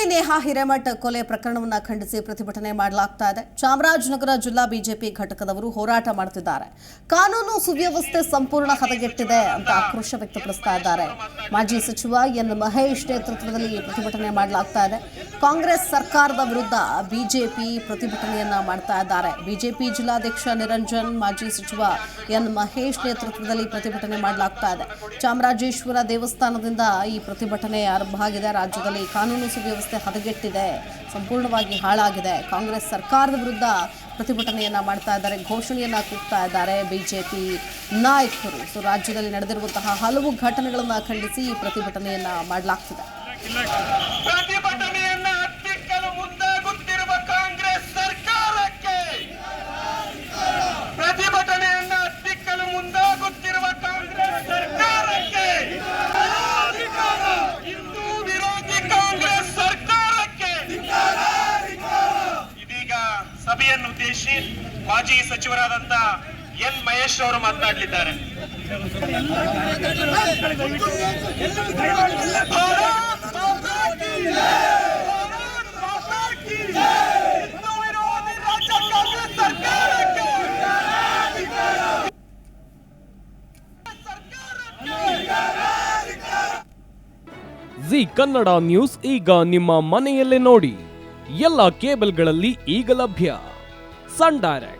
ಮಂಡ್ಯದಲ್ಲಿ ನೇಹಾ ಹಿರೇಮಠ್ ಕೊಲೆ ಪ್ರಕರಣವನ್ನು ಖಂಡಿಸಿ ಪ್ರತಿಭಟನೆ ಮಾಡಲಾಗ್ತಾ ಇದೆ ಚಾಮರಾಜನಗರ ಜಿಲ್ಲಾ ಬಿಜೆಪಿ ಘಟಕದವರು ಹೋರಾಟ ಮಾಡುತ್ತಿದ್ದಾರೆ. ಕಾನೂನು ಸುವ್ಯವಸ್ಥೆ ಸಂಪೂರ್ಣ ಹದಗೆಟ್ಟಿದೆ ಅಂತ ಆಕ್ರೋಶ ವ್ಯಕ್ತಪಡಿಸ್ತಾ ಇದ್ದಾರೆ. ಮಾಜಿ ಸಚಿವ ಎನ್. ಮಹೇಶ್ ನೇತೃತ್ವದಲ್ಲಿ ಪ್ರತಿಭಟನೆ ಮಾಡಲಾಗ್ತಾ ಇದೆ ಕಾಂಗ್ರೆಸ್ ಸರ್ಕಾರದ ವಿರುದ್ಧ ಬಿಜೆಪಿ ಪ್ರತಿಭಟನೆಯನ್ನ ಮಾಡ್ತಾ ಇದ್ದಾರೆ. ಬಿಜೆಪಿ ಜಿಲ್ಲಾಧ್ಯಕ್ಷ ನಿರಂಜನ್, ಮಾಜಿ ಸಚಿವ ಎನ್ ಮಹೇಶ್ ನೇತೃತ್ವದಲ್ಲಿ ಪ್ರತಿಭಟನೆ ಮಾಡಲಾಗ್ತಾ ಇದೆ. ಚಾಮರಾಜೇಶ್ವರ ದೇವಸ್ಥಾನದಿಂದ ಈ ಪ್ರತಿಭಟನೆ ಆರಂಭ ಆಗಿದೆ. ರಾಜ್ಯದಲ್ಲಿ ಕಾನೂನು ಸುವ್ಯವಸ್ಥೆ ಹದಗೆಟ್ಟಿದೆ. ಸಂಪೂರ್ಣವಾಗಿ ಹಾಳಾಗಿದೆ. ಕಾಂಗ್ರೆಸ್ ಸರ್ಕಾರದ ವಿರುದ್ಧ ಪ್ರತಿಭಟನೆಯನ್ನ ಮಾಡ್ತಾ ಇದ್ದಾರೆ. ಘೋಷಣೆಯನ್ನ ಕೂಗ್ತಾ ಇದ್ದಾರೆ ಬಿಜೆಪಿ ನಾಯಕರು. ಸೊ, ರಾಜ್ಯದಲ್ಲಿ ನಡೆದಿರುವಂತಹ ಹಲವು ಘಟನೆಗಳನ್ನು ಖಂಡಿಸಿ ಈ ಪ್ರತಿಭಟನೆಯನ್ನ ಮಾಡಲಾಗ್ತಿದೆ. ಮಾಜಿ ಸಚಿವರಾದಂತ ಎನ್ ಮಹೇಶ್ ಅವರು ಮಾತನಾಡಲಿದ್ದಾರೆ. ಜಿ ಕನ್ನಡ ನ್ಯೂಸ್ ಈಗ ನಿಮ್ಮ ಮನೆಯಲ್ಲೇ ನೋಡಿ. ಎಲ್ಲ ಕೇಬಲ್ಗಳಲ್ಲಿ ಈಗ ಲಭ್ಯ. Sun Direct.